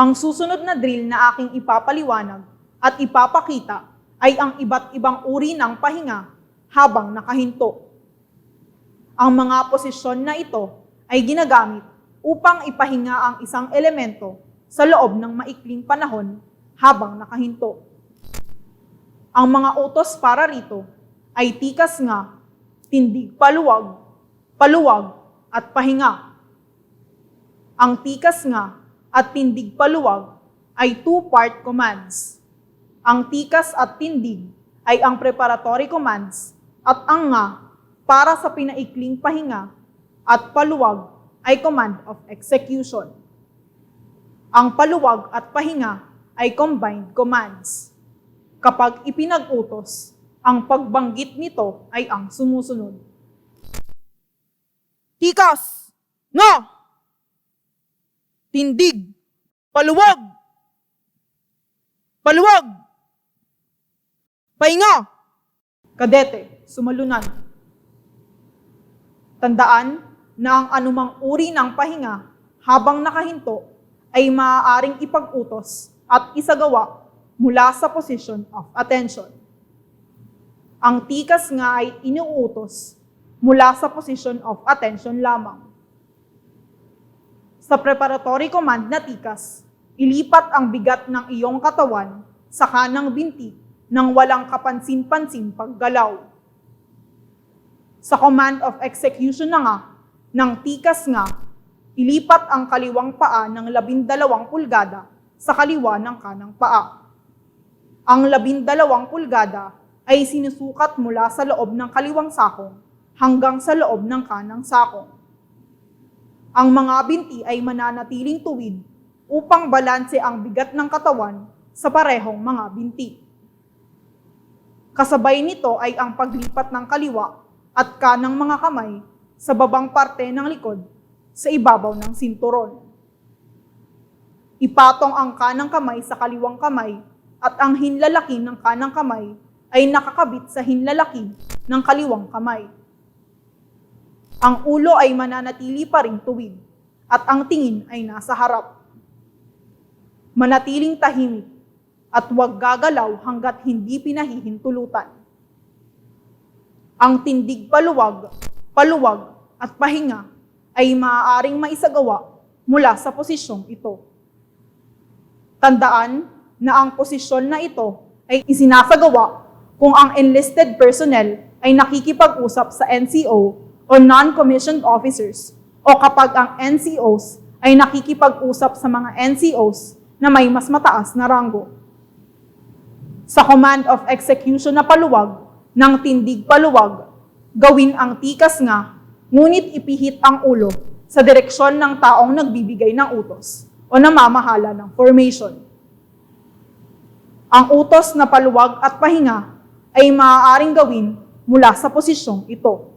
Ang susunod na drill na aking ipapaliwanag at ipapakita ay ang iba't ibang uri ng pahinga habang nakahinto. Ang mga posisyon na ito ay ginagamit upang ipahinga ang isang elemento sa loob ng maikling panahon habang nakahinto. Ang mga utos para rito ay tikas nga, tindig paluwag, paluwag at pahinga. Ang tikas nga at tindig paluwag ay two-part commands. Ang tikas at tindig ay ang preparatory commands at ang nga para sa pinaikling pahinga at paluwag ay command of execution. Ang paluwag at pahinga ay combined commands. Kapag ipinag-utos, ang pagbanggit nito ay ang sumusunod. Tikas! Nga! Tindig! Paluwag! Paluwag! Pahinga! Kadete, sumalunan. Tandaan na ang anumang uri ng pahinga habang nakahinto ay maaaring ipag-utos at isagawa mula sa position of attention. Ang tikas nga ay iniuutos mula sa position of attention lamang. Sa preparatory command na tikas, ilipat ang bigat ng iyong katawan sa kanang binti nang walang kapansin-pansin paggalaw. Sa command of execution na nga, ng tikas nga, ilipat ang kaliwang paa ng labindalawang pulgada sa kaliwa ng kanang paa. Ang labindalawang pulgada ay sinusukat mula sa loob ng kaliwang sakong hanggang sa loob ng kanang sakong. Ang mga binti ay mananatiling tuwid upang balanse ang bigat ng katawan sa parehong mga binti. Kasabay nito ay ang paglipat ng kaliwa at kanang mga kamay sa babang parte ng likod sa ibabaw ng sinturon. Ipatong ang kanang kamay sa kaliwang kamay at ang hinlalaki ng kanang kamay ay nakakabit sa hinlalaki ng kaliwang kamay. Ang ulo ay mananatili pa rin tuwid at ang tingin ay nasa harap. Manatiling tahimik at huwag gagalaw hanggat hindi pinahihintulutan. Ang tindig paluwag, paluwag at pahinga ay maaaring maisagawa mula sa posisyong ito. Tandaan na ang posisyon na ito ay isinasagawa kung ang enlisted personnel ay nakikipag-usap sa NCO o non-commissioned officers o kapag ang NCOs ay nakikipag-usap sa mga NCOs na may mas mataas na ranggo. Sa command of execution na paluwag ng tindig paluwag, gawin ang tikas nga, ngunit ipihit ang ulo sa direksyon ng taong nagbibigay ng utos o namamahala ng formation. Ang utos na paluwag at pahinga ay maaaring gawin mula sa posisyong ito.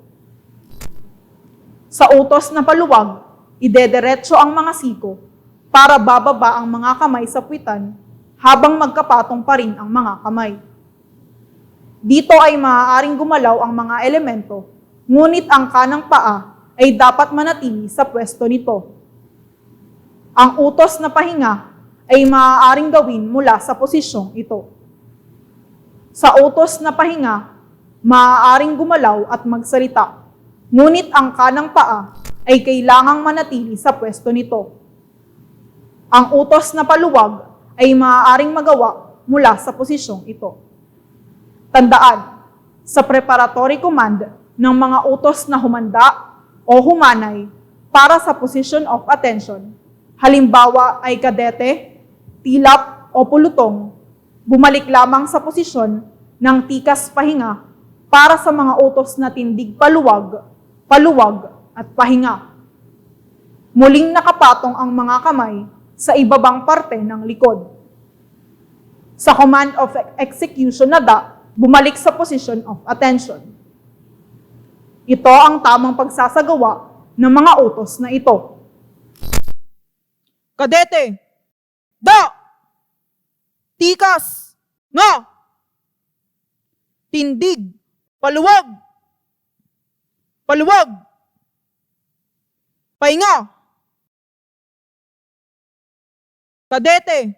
Sa utos na paluwag, idederetso ang mga siko para bababa ang mga kamay sa puwitan habang magkapatong pa rin ang mga kamay. Dito ay maaaring gumalaw ang mga elemento, ngunit ang kanang paa ay dapat manatili sa pwesto nito. Ang utos na pahinga ay maaaring gawin mula sa posisyong ito. Sa utos na pahinga, maaaring gumalaw at magsalita, ngunit ang kanang paa ay kailangang manatili sa pwesto nito. Ang utos na paluwag ay maaaring magawa mula sa posisyong ito. Tandaan, sa preparatory command ng mga utos na humanda o humanay para sa position of attention, halimbawa ay kadete, tilap o pulutong, bumalik lamang sa posisyon ng tikas pahinga para sa mga utos na tindig paluwag, paluwag at pahinga. Muling nakapatong ang mga kamay sa ibabang parte ng likod. Sa command of execution na da, bumalik sa position of attention. Ito ang tamang pagsasagawa ng mga utos na ito. Kadete! Da! Tikas! Nga! Tindig! Paluwag! Paluwag! Pahinga! Kadete,